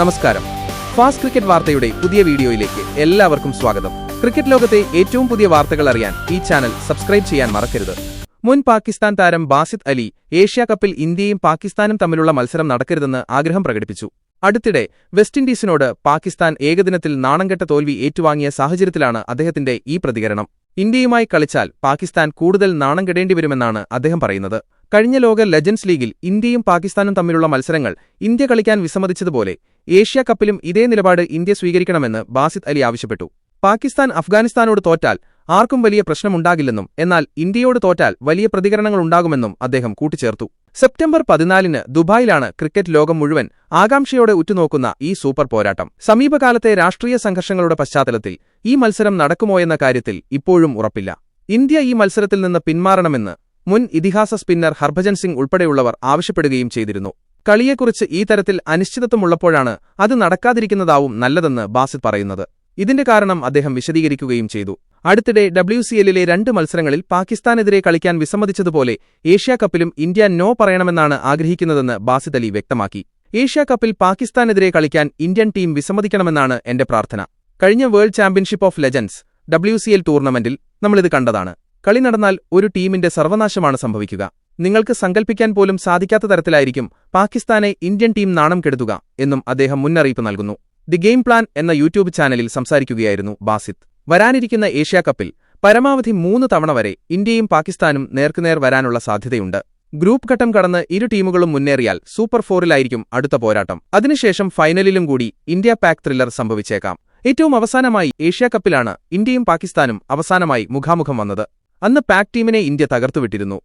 നമസ്കാരം. Fast cricket വാർത്തയുടെ പുതിയ വീഡിയോയിലേക്ക് എല്ലാവർക്കും സ്വാഗതം. ക്രിക്കറ്റ് ലോകത്തെ ഏറ്റവും പുതിയ വാർത്തകൾ അറിയാൻ ഈ ചാനൽ സബ്സ്ക്രൈബ് ചെയ്യാൻ മറക്കരുത്. മുൻ പാകിസ്ഥാൻ താരം ബാസിദ് അലി ഏഷ്യാ കപ്പിൽ ഇന്ത്യയും പാകിസ്ഥാനും തമ്മിലുള്ള മത്സരം നടക്കരുതെന്ന് ആഗ്രഹം പ്രകടിപ്പിച്ചു. അടുത്തിടെ വെസ്റ്റ് ഇൻഡീസിനോട് പാകിസ്ഥാൻ ഏകദിനത്തിൽ നാണംകെട്ട തോൽവി ഏറ്റുവാങ്ങിയ സാഹചര്യത്തിലാണ് അദ്ദേഹത്തിന്റെ ഈ പ്രതികരണം. ഇന്ത്യയുമായി കളിച്ചാൽ പാകിസ്ഥാൻ കൂടുതൽ നാണം കെടേണ്ടിവരുമെന്നാണ് അദ്ദേഹം പറയുന്നത്. കഴിഞ്ഞ ലോക ലെജൻഡ്സ് ലീഗിൽ ഇന്ത്യയും പാകിസ്ഥാനും തമ്മിലുള്ള മത്സരങ്ങൾ ഇന്ത്യ കളിക്കാൻ വിസമ്മതിച്ചതുപോലെ ഏഷ്യാ കപ്പിലും ഇതേ നിലപാട് ഇന്ത്യ സ്വീകരിക്കണമെന്ന് ബാസിദ് അലി ആവശ്യപ്പെട്ടു. പാകിസ്ഥാൻ അഫ്ഗാനിസ്ഥാനോട് തോറ്റാൽ ആർക്കും വലിയ പ്രശ്നമുണ്ടാകില്ലെന്നും എന്നാൽ ഇന്ത്യയോട് തോറ്റാൽ വലിയ പ്രതികരണങ്ങളുണ്ടാകുമെന്നും അദ്ദേഹം കൂട്ടിച്ചേർത്തു. സെപ്റ്റംബർ പതിനാലിന് ദുബായിലാണ് ക്രിക്കറ്റ് ലോകം മുഴുവൻ ആകാംക്ഷയോടെ ഉറ്റുനോക്കുന്ന ഈ സൂപ്പർ പോരാട്ടം. സമീപകാലത്തെ രാഷ്ട്രീയ സംഘർഷങ്ങളുടെ പശ്ചാത്തലത്തിൽ ഈ മത്സരം നടക്കുമോയെന്ന കാര്യത്തിൽ ഇപ്പോഴും ഉറപ്പില്ല. ഇന്ത്യ ഈ മത്സരത്തിൽ നിന്ന് പിന്മാറണമെന്ന് മുൻ ഇതിഹാസ സ്പിന്നർ ഹർഭജൻ സിംഗ് ഉൾപ്പെടെയുള്ളവർ ആവശ്യപ്പെടുകയും ചെയ്തിരുന്നു. കളിയെക്കുറിച്ച് ഈ തരത്തിൽ അനിശ്ചിതത്വമുള്ളപ്പോഴാണ് അത് നടക്കാതിരിക്കുന്നതാവും നല്ലതെന്ന് ബാസിത് പറയുന്നത്. ഇതിന്റെ കാരണം അദ്ദേഹം വിശദീകരിക്കുകയും ചെയ്തു. അടുത്തിടെ ഡബ്ല്യു രണ്ട് മത്സരങ്ങളിൽ പാകിസ്ഥാനെതിരെ കളിക്കാൻ വിസമ്മതിച്ചതുപോലെ ഏഷ്യാകപ്പിലും ഇന്ത്യ നോ പറയണമെന്നാണ് ആഗ്രഹിക്കുന്നതെന്ന് ബാസിത് അലി വ്യക്തമാക്കി. ഏഷ്യാകപ്പിൽ പാകിസ്ഥാനെതിരെ കളിക്കാൻ ഇന്ത്യൻ ടീം വിസമ്മതിക്കണമെന്നാണ് എന്റെ പ്രാർത്ഥന. കഴിഞ്ഞ world championship of legends W ടൂർണമെന്റിൽ നമ്മളിത് കണ്ടതാണ്. കളി നടന്നാൽ ഒരു ടീമിന്റെ സർവനാശമാണ് സംഭവിക്കുക. നിങ്ങൾക്ക് സങ്കൽപ്പിക്കാൻ പോലും സാധിക്കാത്ത തരത്തിലായിരിക്കും പാകിസ്ഥാനെ ഇന്ത്യൻ ടീം നാണം കെടുത്തുക എന്നും അദ്ദേഹം മുന്നറിയിപ്പ് നൽകുന്നു. ദി ഗെയിം പ്ലാൻ എന്ന യൂട്യൂബ് ചാനലിൽ സംസാരിക്കുകയായിരുന്നു ബാസിത്. വരാനിരിക്കുന്ന ഏഷ്യാകപ്പിൽ പരമാവധി മൂന്ന് തവണ വരെ ഇന്ത്യയും പാകിസ്ഥാനും നേർക്കുനേർ വരാനുള്ള സാധ്യതയുണ്ട്. ഗ്രൂപ്പ് ഘട്ടം കടന്ന് ഇരു ടീമുകളും മുന്നേറിയാൽ സൂപ്പർ ഫോറിലായിരിക്കും അടുത്ത പോരാട്ടം. അതിനുശേഷം ഫൈനലിലും കൂടി ഇന്ത്യ പാക് ത്രില്ലർ സംഭവിച്ചേക്കാം. ഏറ്റവും അവസാനമായി ഏഷ്യാകപ്പിലാണ് ഇന്ത്യയും പാകിസ്ഥാനും അവസാനമായി മുഖാമുഖം വന്നത്. അന്ന് പാക് ടീമിനെ ഇന്ത്യ തകർത്തുവിട്ടിരുന്നു